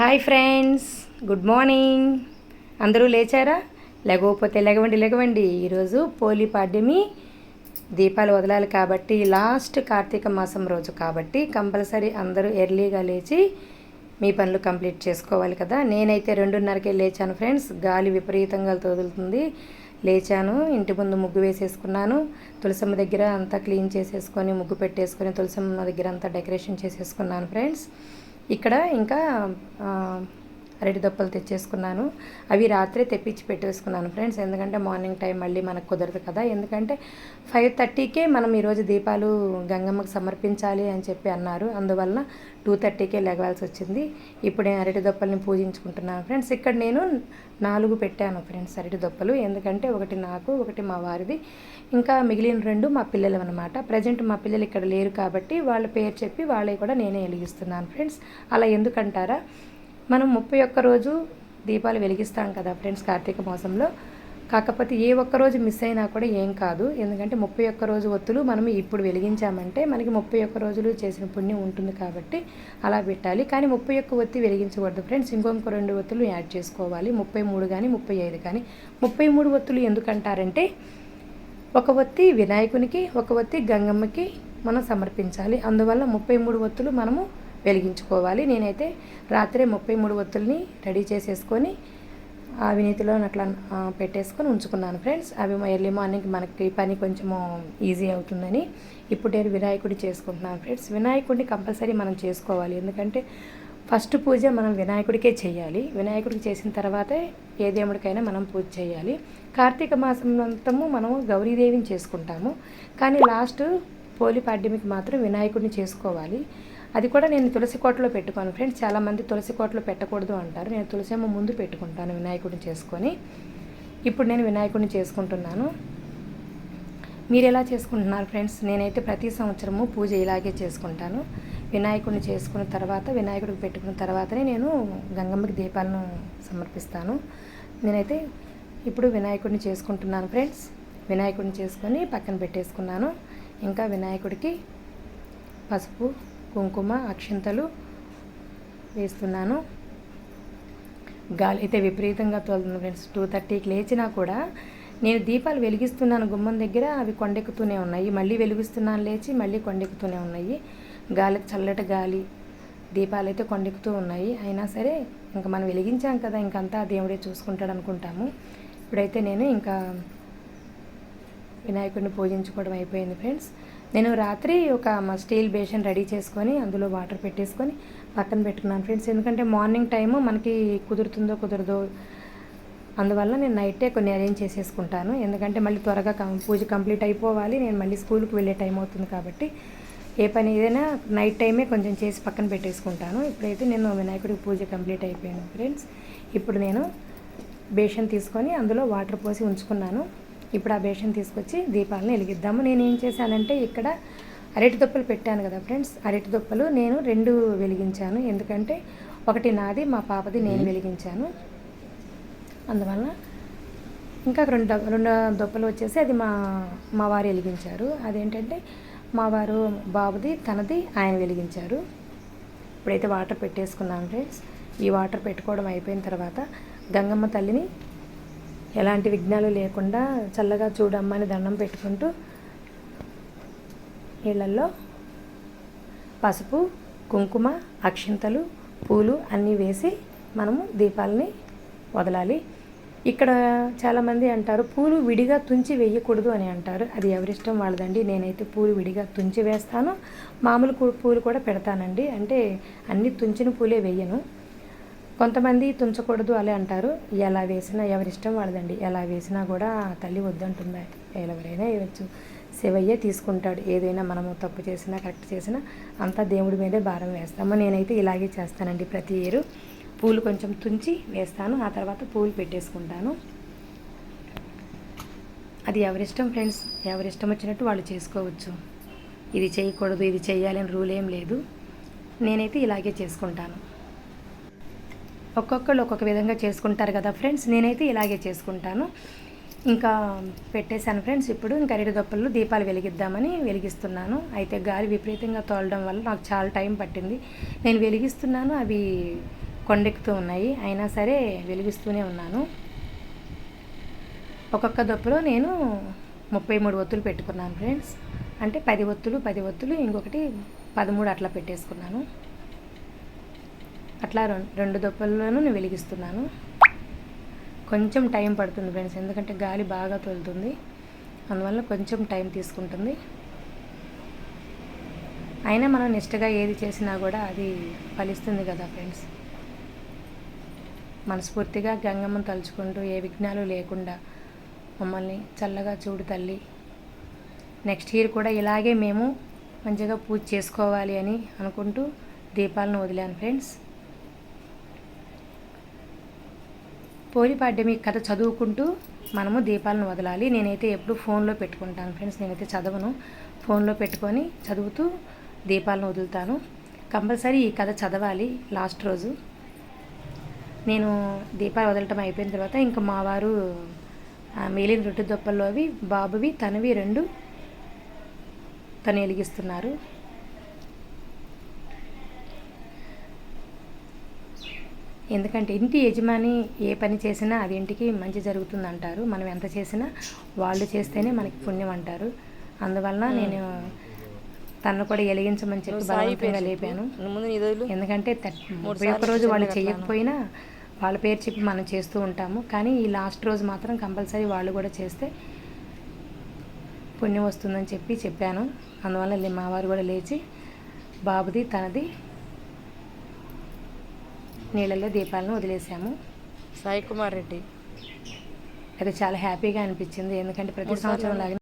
Hi friends good morning అందరూ లేచారా? లేకపోతే లెగవండి లెగవండి. ఈరోజు పోలీ పాడ్యమి దీపాలు వదలాలి కాబట్టి లాస్ట్ కార్తీక మాసం రోజు కాబట్టి కంపల్సరీ అందరూ ఎర్లీగా లేచి మీ పనులు కంప్లీట్ చేసుకోవాలి కదా. నేనైతే రెండున్నరకే లేచాను ఫ్రెండ్స్ గాలి విపరీతంగా తోదులుతుంది లేచాను ఇంటి ముందు ముగ్గు వేసేసుకున్నాను. తులసమ్మ దగ్గర అంతా క్లీన్ చేసేసుకొని ముగ్గు పెట్టేసుకొని తులసమ్మ దగ్గర అంతా డెకరేషన్ చేసేసుకున్నాను ఫ్రెండ్స్ ఇక్కడ ఇంకా ఆ, అరటి దొప్పలు తెచ్చేసుకున్నాను. అవి రాత్రే తెప్పించి పెట్టేసుకున్నాను ఫ్రెండ్స్. ఎందుకంటే మార్నింగ్ టైం మళ్ళీ మనకు కుదరదు కదా. ఎందుకంటే ఫైవ్ థర్టీకే మనం ఈరోజు దీపాలు గంగమ్మకు సమర్పించాలి అని చెప్పి అన్నారు. అందువల్ల టూ థర్టీకే లెగవాల్సి వచ్చింది. ఇప్పుడు నేను అరటి దొప్పల్ని పూజించుకుంటున్నాను ఫ్రెండ్స్. ఇక్కడ నేను నాలుగు పెట్టాను ఫ్రెండ్స్ అరటి దొప్పలు. ఎందుకంటే ఒకటి నాకు ఒకటి మా వారిది. ఇంకా మిగిలిన రెండు మా పిల్లలు అనమాట ప్రజెంట్ మా పిల్లలు ఇక్కడ లేరు కాబట్టి వాళ్ళ పేరు చెప్పి వాళ్ళవి కూడా నేనే వెలిగిస్తున్నాను ఫ్రెండ్స్. అలా ఎందుకంటారా? మనం ముప్పై ఒక్క రోజు దీపాలు వెలిగిస్తాం కదా ఫ్రెండ్స్ కార్తీక మాసంలో. కాకపోతే ఏ ఒక్క రోజు మిస్ అయినా కూడా ఏం కాదు. ఎందుకంటే ముప్పై ఒక్క రోజు ఒత్తులు మనం ఇప్పుడు వెలిగించామంటే మనకి ముప్పై ఒక్క రోజులు చేసిన పుణ్యం ఉంటుంది కాబట్టి అలా పెట్టాలి. కానీ ముప్పై ఒక్క ఒత్తి వెలిగించకూడదు ఫ్రెండ్స్. ఇంకొక రెండు ఒత్తులు యాడ్ చేసుకోవాలి. ముప్పై మూడు కానీ ముప్పై ఐదు కానీ. ముప్పై మూడు ఒత్తులు ఎందుకంటారంటే ఒక ఒత్తి వినాయకునికి ఒక ఒత్తి గంగమ్మకి మనం సమర్పించాలి. అందువల్ల ముప్పై మూడు ఒత్తులు మనము వెలిగించుకోవాలి. నేనైతే రాత్రే ముప్పై మూడు ఒత్తుల్ని రెడీ చేసేసుకొని అవినీతిలో అట్లా పెట్టేసుకొని ఉంచుకున్నాను ఫ్రెండ్స్. అవి ఎర్లీ మార్నింగ్ మనకి పని కొంచెము ఈజీ అవుతుందని ఇప్పుడు నేను వినాయకుడి చేసుకుంటున్నాను ఫ్రెండ్స్. వినాయకుడిని కంపల్సరీ మనం చేసుకోవాలి. ఎందుకంటే ఫస్ట్ పూజ మనం వినాయకుడికే చేయాలి. వినాయకుడికి చేసిన తర్వాతే ఏ దేవుడికైనా మనం పూజ చేయాలి. కార్తీక మాసం అంతము మనము గౌరీదేవిని చేసుకుంటాము. కానీ లాస్ట్ పోలి పాడ్యమికి మాత్రం వినాయకుడిని చేసుకోవాలి. అది కూడా నేను తులసి కోటలో పెట్టుకోను ఫ్రెండ్స్. చాలామంది తులసి కోటలో పెట్టకూడదు అంటారు. నేను తులసి అమ్మ ముందు పెట్టుకుంటాను వినాయకుడిని చేసుకొని. ఇప్పుడు నేను వినాయకుడిని చేసుకుంటున్నాను. మీరు ఎలా చేసుకుంటున్నారు ఫ్రెండ్స్? నేనైతే ప్రతి సంవత్సరము పూజ ఇలాగే చేసుకుంటాను. వినాయకుడిని చేసుకున్న తర్వాత వినాయకుడికి పెట్టుకున్న తర్వాతనే నేను గంగమ్మకి దీపాలను సమర్పిస్తాను. నేనైతే ఇప్పుడు వినాయకుడిని చేసుకుంటున్నాను ఫ్రెండ్స్. వినాయకుడిని చేసుకొని పక్కన పెట్టేసుకున్నాను. ఇంకా వినాయకుడికి పసుపు కుంకుమ అక్షింతలు వేస్తున్నాను. గాలి అయితే విపరీతంగా తోలుతుంది ఫ్రెండ్స్. టూ థర్టీకి లేచినా కూడా నేను దీపాలు వెలిగిస్తున్నాను గుమ్మం దగ్గర. అవి కొండెక్కుతూనే ఉన్నాయి. మళ్ళీ వెలిగిస్తున్నాను లేచి మళ్ళీ కొండెక్కుతూనే ఉన్నాయి. గాలి చల్లటి గాలి దీపాలు అయితే కొండెక్కుతూ ఉన్నాయి. అయినా సరే ఇంకా మనం వెలిగించాం కదా ఇంకంతా దేవుడే చూసుకుంటాడు అనుకుంటాము. ఇప్పుడైతే నేను ఇంకా వినాయకుడిని పూజించుకోవడం అయిపోయింది ఫ్రెండ్స్. నేను రాత్రి ఒక స్టీల్ బేషన్ రెడీ చేసుకొని అందులో వాటర్ పెట్టేసుకొని పక్కన పెట్టుకున్నాను ఫ్రెండ్స్. ఎందుకంటే మార్నింగ్ టైము మనకి కుదురుతుందో కుదరదో అందువల్ల నేను నైటే కొన్ని అరేంజ్ చేసేసుకుంటాను. ఎందుకంటే మళ్ళీ త్వరగా కం- పూజ కంప్లీట్ అయిపోవాలి. నేను మళ్ళీ స్కూల్కి వెళ్ళే టైం అవుతుంది కాబట్టి ఏ పని ఏదైనా నైట్ టైమే కొంచెం చేసి పక్కన పెట్టేసుకుంటాను. ఇప్పుడైతే నేను వినాయకుడికి పూజ కంప్లీట్ అయిపోయాను ఫ్రెండ్స్. ఇప్పుడు నేను బేషన్ తీసుకొని అందులో వాటర్ పోసి ఉంచుకున్నాను. ఇప్పుడు ఆ బేషన్ తీసుకొచ్చి దీపాలను వెలిగిద్దాము. నేను ఏం చేశానంటే ఇక్కడ అరటి దొప్పలు పెట్టాను కదా ఫ్రెండ్స్. అరటి దొప్పలు నేను రెండు వెలిగించాను. ఎందుకంటే ఒకటి నాది మా పాపది నేను వెలిగించాను. అందువల్ల ఇంకా రెండు రెండు దొప్పలు వచ్చేసి అది మా మా వారు వెలిగించారు. అదేంటంటే మా వారు బాబుది తనది ఆయన వెలిగించారు. ఇప్పుడైతే వాటర్ పెట్టేసుకున్నాను ఫ్రెండ్స్. ఈ వాటర్ పెట్టుకోవడం అయిపోయిన తర్వాత గంగమ్మ తల్లిని ఎలాంటి విఘ్నాలు లేకుండా చల్లగా చూడమ్మని దండం పెట్టుకుంటూ నీళ్ళల్లో పసుపు కుంకుమ అక్షింతలు పూలు అన్నీ వేసి మనము దీపాలని వదలాలి. ఇక్కడ చాలామంది అంటారు పూలు విడిగా తుంచి వేయకూడదు అని అంటారు. అది ఎవరిష్టం వాళ్ళదండి. నేనైతే పూలు విడిగా తుంచి వేస్తాను. మామూలు పూలు కూడా పెడతానండి. అంటే అన్ని తుంచిన పూలే వేయను. కొంతమంది తుంచకూడదు అలా అంటారు. ఎలా వేసినా ఎవరిష్టం వాళ్ళదండి. ఎలా వేసినా కూడా తల్లి వద్దంటుంది? ఎవరైనా వేయవచ్చు శివయ్యే తీసుకుంటాడు. ఏదైనా మనము తప్పు చేసినా కరెక్ట్ చేసినా అంతా దేవుడి మీదే భారం వేస్తాము. నేనైతే ఇలాగే చేస్తానండి ప్రతి ఇయరు. పూలు కొంచెం తుంచి వేస్తాను. ఆ తర్వాత పూలు పెట్టేసుకుంటాను. అది ఎవరిష్టం ఫ్రెండ్స్? ఎవరిష్టం వచ్చినట్టు వాళ్ళు చేసుకోవచ్చు. ఇది చేయకూడదు ఇది చేయాలని రూల్ ఏం లేదు. నేనైతే ఇలాగే చేసుకుంటాను. ఒక్కొక్కళ్ళు ఒక్కొక్క విధంగా చేసుకుంటారు కదా ఫ్రెండ్స్. నేనైతే ఇలాగే చేసుకుంటాను. ఇంకా పెట్టేశాను ఫ్రెండ్స్. ఇప్పుడు ఇంకా అరటి దొప్పలు దీపాలు వెలిగిద్దామని వెలిగిస్తున్నాను. అయితే గాలి విపరీతంగా తోలడం వల్ల నాకు చాలా టైం పట్టింది. నేను వెలిగిస్తున్నాను. అవి కొండెక్కుతూ ఉన్నాయి. అయినా సరే వెలిగిస్తూనే ఉన్నాను. ఒక్కొక్క దొప్పలో నేను ముప్పై మూడు ఒత్తులు పెట్టుకున్నాను ఫ్రెండ్స్. అంటే పది ఒత్తులు పది ఒత్తులు ఇంకొకటి పదమూడు అట్లా పెట్టేసుకున్నాను. అట్లా రెండు దొప్పల్లోనూ నేను వెలిగిస్తున్నాను. కొంచెం టైం పడుతుంది ఫ్రెండ్స్ ఎందుకంటే గాలి బాగా తోలుతుంది. అందువల్ల కొంచెం టైం తీసుకుంటుంది. అయినా మనం నిష్టగా ఏది చేసినా కూడా అది ఫలిస్తుంది కదా ఫ్రెండ్స్. మనస్ఫూర్తిగా గంగమ్మను తలుచుకుంటూ ఏ విఘ్నాలు లేకుండా మమ్మల్ని చల్లగా చూడు తల్లి. నెక్స్ట్ ఇయర్ కూడా ఇలాగే మేము మంచిగా పూజ చేసుకోవాలి అని అనుకుంటూ దీపాలను వదిలాను ఫ్రెండ్స్. పోలిపాడ్యమి కథ చదువుకుంటూ మనము దీపాలను వదలాలి. నేనైతే ఎప్పుడు ఫోన్లో పెట్టుకుంటాను ఫ్రెండ్స్. నేనైతే చదవను. ఫోన్లో పెట్టుకొని చదువుతూ దీపాలను వదులుతాను. కంపల్సరీ ఈ కథ చదవాలి లాస్ట్ రోజు. నేను దీపాలు వదలటం అయిపోయిన తర్వాత ఇంకా మా వారు ఆ, మిగిలిన రొట్టె దొప్పల్లోవి బాబువి తనవి రెండు తను వెలిగిస్తున్నారు. ఎందుకంటే ఇంటి యజమాని ఏ పని చేసినా అది ఇంటికి మంచి జరుగుతుంది అంటారు మనం ఎంత చేసినా వాళ్ళు చేస్తేనే మనకి పుణ్యం అంటారు. అందువలన నేను తను కూడా వెలిగించమని చెప్పి బలవంతంగా లేపాను. ఎందుకంటే ఒక్క రోజు వాళ్ళు చేయకపోయినా వాళ్ళ పేరు చెప్పి మనం చేస్తూ ఉంటాము. కానీ ఈ లాస్ట్ రోజు మాత్రం కంపల్సరీ వాళ్ళు కూడా చేస్తే పుణ్యం వస్తుందని చెప్పి చెప్పాను. అందువల్ల మా వారు కూడా లేచి బాబుది తనది నీళ్ళల్లో దీపాలను వదిలేసాము. సాయి కుమార్ రెడ్డి. అది చాలా హ్యాపీగా అనిపించింది. ఎందుకంటే ప్రతి సంవత్సరం లాగా